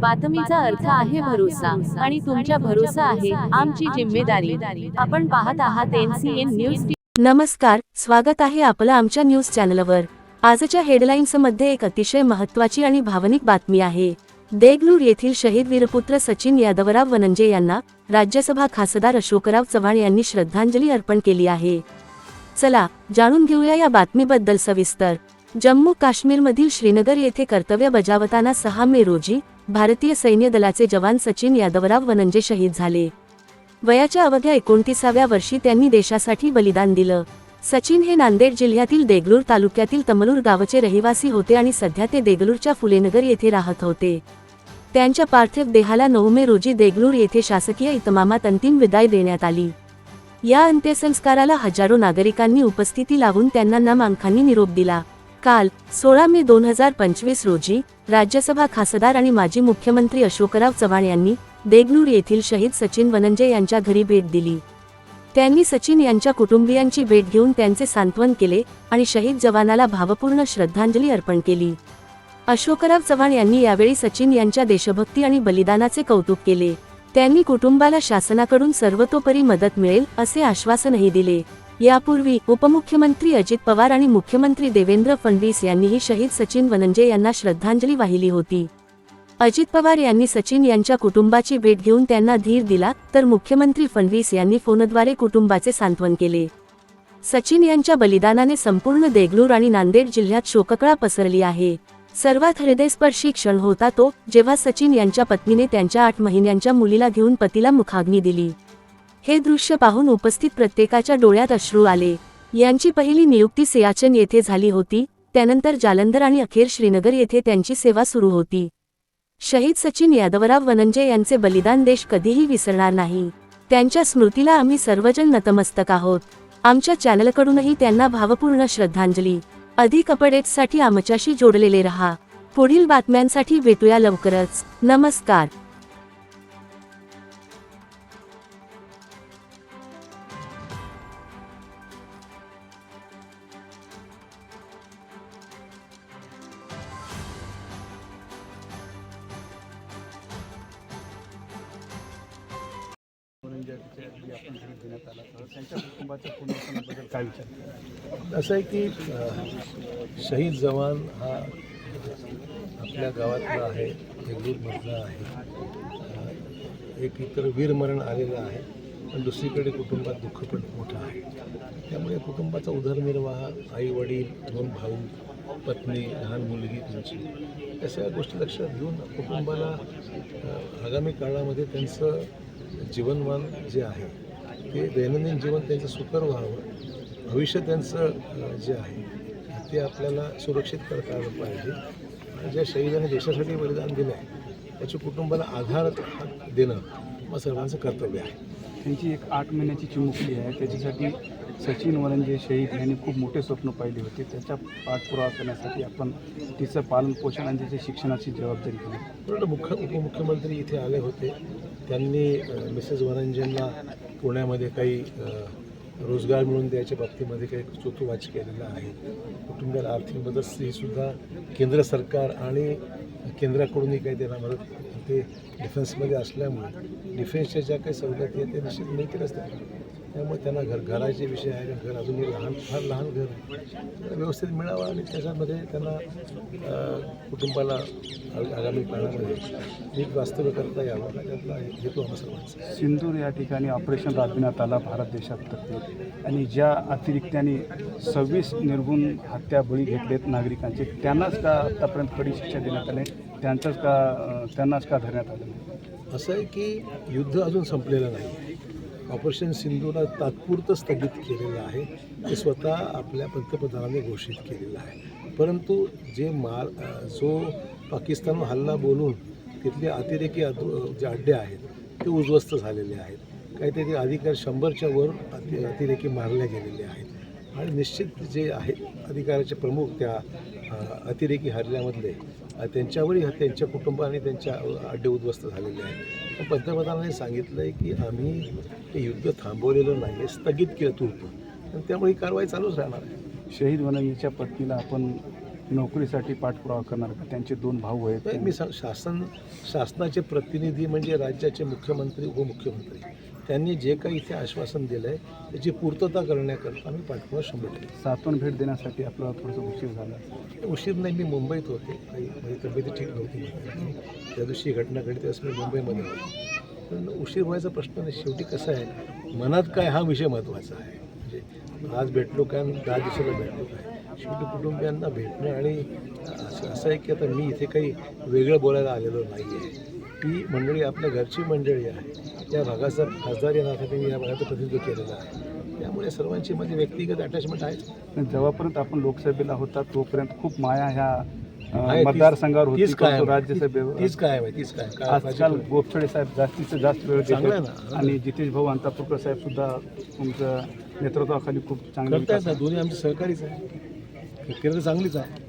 बातमीचा अर्थ आहे भरोसा आणि तुमच्या भरोसा आहे आमची जिम्मेदारी. आपण पाहत आहात एनसीएन न्यूज नमस्कार स्वागत आहे आपलं आमच्या न्यूज चॅनलवर. आजच्या हेडलाईन्समध्ये एक अतिशय महत्त्वाची आणि भावनिक बातमी आहे. देगलूर येथील शहीद वीरपुत्र सचिन यादवराव वनंजे यांना राज्यसभा खासदार अशोकराव चव्हाण यांनी श्रद्धांजली अर्पण केली आहे. चला जाणून घेऊया या बातमीबद्दल सविस्तर. जम्मू काश्मीरमधील श्रीनगर येथे कर्तव्य बजावताना सहा मे रोजी भारतीय सैन्य दलाचे जवान सचिन यादवराव वनंजे शहीद झाले. वयाच्या अवघ्या एकोणतीसाव्या वर्षी त्यांनी देशासाठी बलिदान दिलं. सचिन हे नांदेड जिल्ह्यातील देगलूर तालुक्यातील तमलूर गावचे रहिवासी होते आणि सध्या ते देगलूरच्या फुलेनगर येथे राहत होते. त्यांच्या पार्थिव देहाला नऊ मे रोजी देगलूर येथे शासकीय इतमामात अंतिम विदाय देण्यात आली. या अंत्यसंस्काराला हजारो नागरिकांनी उपस्थिती लावून त्यांना नामांखांनी निरोप दिला. काल सोळा मे दोन हजार पंचवीस रोजी राज्यसभा खासदार आणि माजी मुख्यमंत्री अशोकराव चव्हाण यांनी देगलूर येथील शहीद सचिन वनंजे यांच्या घरी भेट दिली. त्यांनी सचिन यांच्या कुटुंबियांची भेट घेऊन त्यांचे सांत्वन केले आणि शहीद जवानाला भावपूर्ण श्रद्धांजली अर्पण केली. अशोकराव चव्हाण यांनी यावेळी सचिन यांच्या देशभक्ती आणि बलिदानाचे कौतुक केले. त्यांनी कुटुंबाला शासनाकडून सर्वतोपरी मदत मिळेल असे आश्वासनही दिले. यापूर्वी उपमुख्यमंत्री अजित पवार आणि मुख्यमंत्री देवेंद्र फडणवीस यांनीही शहीद सचिन वनंजे यांना श्रद्धांजली वाहिली होती. अजित पवार यांनी सचिन यांच्या कुटुंबाची भेट घेऊन त्यांना धीर दिला तर मुख्यमंत्री फडणवीस यांनी फोनद्वारे कुटुंबाचे सांत्वन केले. सचिन यांच्या बलिदानाने संपूर्ण देगलूर आणि नांदेड जिल्ह्यात शोककळा पसरली आहे. सर्वात हृदयस्पर्शी क्षण होता तो जेव्हा सचिन यांच्या पत्नीने त्यांच्या आठ महिन्यांच्या मुलीला घेऊन पतीला मुखाग्नी दिली. हे दृश्य पाहून उपस्थित प्रत्येकाच्या डोळ्यात अश्रू आले. यांची पहिली नियुक्ती सियाचन येथे झाली होती त्यानंतर जालंधर आणि अखेर श्रीनगर येथे त्यांची सेवा सुरू होती. शहीद सचिन यादवराव वनंजे यांचे बलिदान देश कधीही विसरणार नाही. त्यांच्या स्मृतीला आम्ही सर्वजण नतमस्तक आहोत. आमच्या चॅनलकडूनही त्यांना भावपूर्ण श्रद्धांजली. अधिक अपडेट्ससाठी आमच्याशी जोडलेले रहा. पुढील बातम्यांसाठी भेटूया लवकरच. नमस्कार. असं आहे की शहीद जवान हा आपल्या गावातला आहे देगलूरमधला आहे. एक इतर वीरमरण आलेलं आहे पण दुसरीकडे कुटुंबात दुःख पण मोठं आहे. त्यामुळे कुटुंबाचा उदरनिर्वाह आई वडील दोन भाऊ पत्नी लहान मुलगी त्यांची. या सगळ्या गोष्टी लक्षात घेऊन कुटुंबाला आगामी काळामध्ये त्यांचं जीवनमान जे आहे ते दैनंदिन जीवन त्यांचं सुकर व्हावं. भविष्य त्यांचं जे आहे ते आपल्याला सुरक्षित करता आलं पाहिजे ज्या शहीदाने देशासाठी बलिदान दिलं आहे त्याच्या कुटुंबाला आधार देणं मग सर्वांचं कर्तव्य आहे. त्यांची एक आठ महिन्याची चिमुकली आहे त्याच्यासाठी सचिन वरंजे शहीद यांनी खूप मोठे स्वप्न पाहिले होते त्याच्या पाठपुरावा करण्यासाठी आपण तिचं पालनपोषण आणि तिच्या शिक्षणाची जबाबदारी केली मुख्य उपमुख्यमंत्री इथे आले होते. त्यांनी मिसेस वरंजनला पुण्यामध्ये काही रोजगार मिळवून द्यायच्या बाबतीमध्ये काही चोतुवाच केलेला आहे. कुटुंबाला आर्थिक मदत ही सुद्धा केंद्र सरकार आणि केंद्राकडूनही काही त्यांना मदत ते डिफेन्समध्ये असल्यामुळे डिफेन्सच्या ज्या काही सवलती आहेत ते निश्चित मिळतीलच त्या त्यामुळे त्यांना घर घराचे विषय आहे घर अजूनही लहान फार लहान घर आहे. व्यवस्थित मिळावा आणि त्याच्यामध्ये त्यांना कुटुंबाला आगामी काळामध्ये नीट वास्तव्य करता यावं. हा त्यातला हेतू आम्हा सर्वांचा. सिंदूर या ठिकाणी ऑपरेशन राबविण्यात आला भारत देशातर्फे आणि ज्या अतिरिक्त्याने सव्वीस निर्गुण हत्या बळी घेतलेत नागरिकांचे त्यांनाच का आतापर्यंत कडी शिक्षा देण्यात आली? त्यांचाच का त्यांनाच का धरण्यात आलं? नाही असं आहे की युद्ध अजून संपलेलं नाही. ऑपरेशन सिंधूला तात्पुरतं स्थगित केलेलं आहे. ते स्वतः आपल्या पंतप्रधानांनी घोषित केलेलं आहे. परंतु जे मार जो पाकिस्तानवर हल्ला बोलून तिथले अतिरेकी अदु जे अड्डे आहेत ते उद्ध्वस्त झालेले आहेत. काहीतरी अधिकार शंभरच्या वर अति अतिरेकी मारल्या गेलेले आहेत. आणि निश्चित जे आहे अधिकाऱ्याचे प्रमुख त्या अतिरेकी हल्ल्यामधले त्यांच्यावरही त्यांच्या कुटुंब आणि त्यांच्या अड्डे उद्ध्वस्त झालेले आहेत. पण पंतप्रधानांनी सांगितलं आहे की आम्ही हे युद्ध थांबवलेलं नाही आहे स्थगित केलं तूर्त. आणि त्यामुळे ही कारवाई चालूच राहणार आहे. शहीद वनवीच्या पत्नीला आपण नोकरीसाठी पाठपुरावा करणार का? त्यांचे दोन भाऊ आहेत. मी सांग शासन शासनाचे प्रतिनिधी म्हणजे राज्याचे मुख्यमंत्री उपमुख्यमंत्री. त्यांनी जे काही इथे आश्वासन दिलं आहे त्याची पूर्तता करण्याकरता आम्ही पाठपुरावा शंभर टक्के सातवण भेट देण्यासाठी आपल्याला थोडंसं उशीर झाला. उशीर नाही मी मुंबईत होते. काही माझी तब्येती ठीक नव्हती. त्या दिवशी घटना घडली त्यावेळेस मी मुंबईमध्ये होतो. पण उशीर व्हायचा प्रश्न नाही. शेवटी कसं आहे मनात काय हा विषय महत्त्वाचा आहे. म्हणजे आज भेटलो काय दहा दिवसाला भेटलो काय? शेवटी कुटुंबियांना भेटणं आणि असं असं आहे की आता मी इथे काही वेगळं बोलायला आलेलो नाही आहे ती मंडळी आपल्या घरची मंडळी आहे. या भागाचा खासदार या नात्याने मी या भागाचं प्रतिनिधित्व केलेलं आहे. त्यामुळे सर्वांची माझी व्यक्तिगत अटॅचमेंट आहेच जेव्हापर्यंत आपण लोकसभेला होता तोपर्यंत खूप माया ह्या आहे, मतदारसंघावर होती तीच काय राज्यसभेवर. तीच काय आहे तीच काय आजकाल? गोपछडे साहेब जास्तीत जास्त वेळ आहे ना. आणि जितेश भाऊ अंतापूरकर साहेब सुद्धा तुमच्या नेतृत्वाखाली खूप चांगले दोन्ही आमचे सहकारीच आहे केलं तर चांगलीच आहे.